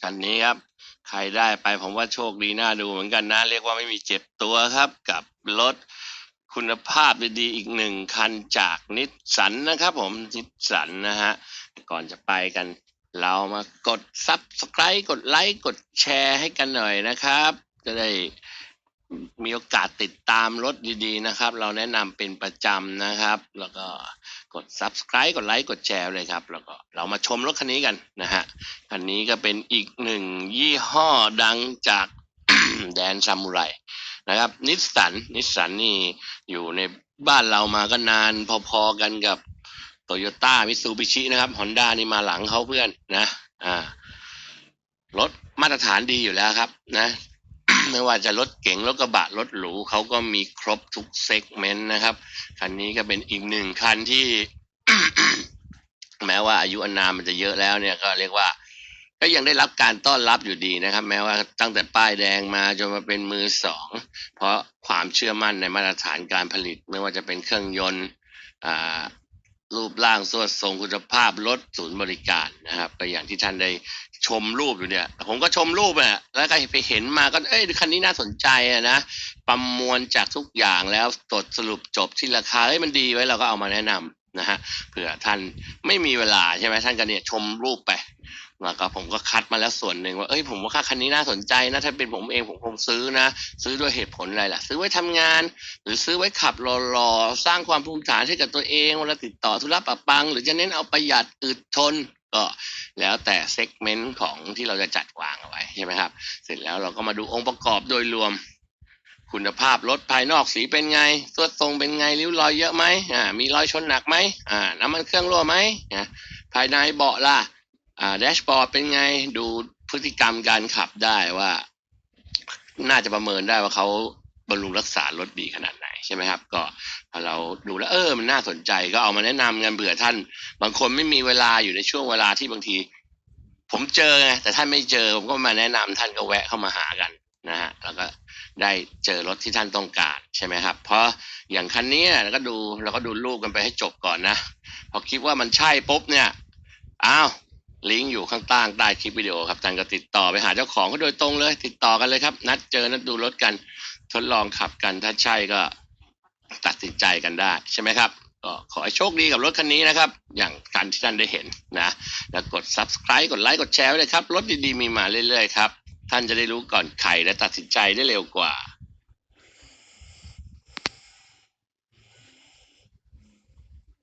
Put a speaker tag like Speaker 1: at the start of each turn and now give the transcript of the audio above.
Speaker 1: คันนี้ครับ ใครได้ไปผมว่าโชคดีน่าดูเหมือนกันนะ เรียกว่าไม่มีเจ็บตัวครับ กับรถคุณภาพดีๆอีกหนึ่งคันจากนิสสันนะครับผมนิสสันนะฮะ ก่อนจะไปกัน เรามากด Subscribe กดไลค์กดแชร์ให้กันหน่อยนะครับ จะได้ มีโอกาสติดตามรถดีๆนะครับ เราแนะนำเป็นประจำนะครับ แล้วก็กด Subscribe กดไลค์กดแชร์เลยครับ แล้วก็เรามาชมรถคันนี้กันนะฮะคันนี้ก็เป็นอีกหนึ่งยี่ห้อดังจาก แดนซามูไรนะครับนิสสันนิสสันนี่อยู่ในบ้านเรามาก็นานพอๆกันกับโตโยต้ามิตซูบิชินะครับฮอนด้านี่มาหลังเขาเพื่อนนะอ่ารถมาตรฐานดีอยู่แล้วครับนะ ไม่ว่าจะรถเก๋งรถกระบะรถหรูเขาก็มีครบทุกเซกเมนต์นะครับ คันนี้ก็เป็นอีกหนึ่งคันที่ แม้ว่าอายุอานามมันจะเยอะแล้วเนี่ยก็เรียกว่า ก็ยังได้รับการต้อนรับอยู่ดีนะครับ แม้ว่าตั้งแต่ป้ายแดงมาจนมาเป็นมือสอง เพราะความเชื่อมั่นในมาตรฐานการผลิต ไม่ว่าจะเป็นเครื่องยนต์รูปร่างสวดทรงคุณภาพรถศูนย์บริการนะครับก็อย่างที่ท่านได้ ชมรูปอยู่เนี่ย ผมก็ชมรูปอะแล้วก็ไปเห็นมาก็เอ้ยคันนี้น่าสนใจอะนะประมวลจากทุกอย่างแล้วตรวจสรุปจบที่ราคาเอ้ยมันดีไว้เราก็เอามาแนะนำนะฮะเผื่อท่านไม่มีเวลาใช่ไหมท่านก็เนี่ยชมรูปไปแล้วก็ผมก็คัดมาแล้วส่วนหนึ่งว่าเอ้ยผมว่าค่าคันนี้น่าสนใจนะถ้าเป็นผมเองผมคงซื้อนะ ซื้อด้วยเหตุผลอะไรล่ะ ซื้อไว้ทำงาน หรือซื้อไว้ขับรอๆสร้างความภูมิฐานให้กับตัวเองเวลาติดต่อธุระปะปัง หรือจะเน้นเอาประหยัดอึดทน ก็แล้วแต่เซกเมนต์ของที่เราจะจัดวางเอาไว้ใช่ไหมครับ เสร็จแล้วเราก็มาดูองค์ประกอบโดยรวม คุณภาพรถภายนอกสีเป็นไงสวทรงเป็นไงริ้วรอยเยอะไหมอ่ามีรอยชนหนักไหมอ่าน้ำมันเครื่องรั่วไหมอ่าภายในเบาะล่ะอ่าแดชบอร์ดเป็นไงดูพฤติกรรมการขับได้ว่า น่าจะประเมินได้ว่าเขาบำรุงรักษารถดีขนาดไหน ใช่ไหมครับ ก็พอเราดูแล้วเออมันน่าสนใจก็เอามาแนะนำกันเผื่อท่าน บางคนไม่มีเวลาอยู่ในช่วงเวลาที่บางที ผมเจอไงแต่ท่านไม่เจอผมก็มาแนะนำท่านก็แวะเข้ามาหากันนะฮะแล้วก็ได้เจอรถที่ท่านต้องการใช่ไหมครับ เพราะอย่างคันนี้เนี่ยเราก็ดูเราก็ดูรูปกันไปให้จบก่อนนะพอคิดว่ามันใช่ปุ๊บเนี่ยอ้าวลิงก์อยู่ข้างใต้ใต้คลิปวิดีโอครับท่านก็ติดต่อไปหาเจ้าของเขาโดยตรงเลย ติดต่อกันเลยครับ นัดเจอนัดดูรถกัน ทดลองขับกันถ้าใช่ก็ ตัดสินใจกันได้ใช่ไหมครับก็ขอให้โชคดีกับรถคันนี้นะครับ อย่างการที่ท่านได้เห็นนะ แล้วกด subscribe กดไลค์กดแชร์เลยครับ รถดีๆ มีมาเรื่อยๆครับ ท่านจะได้รู้ก่อนใครและตัดสินใจได้เร็วกว่า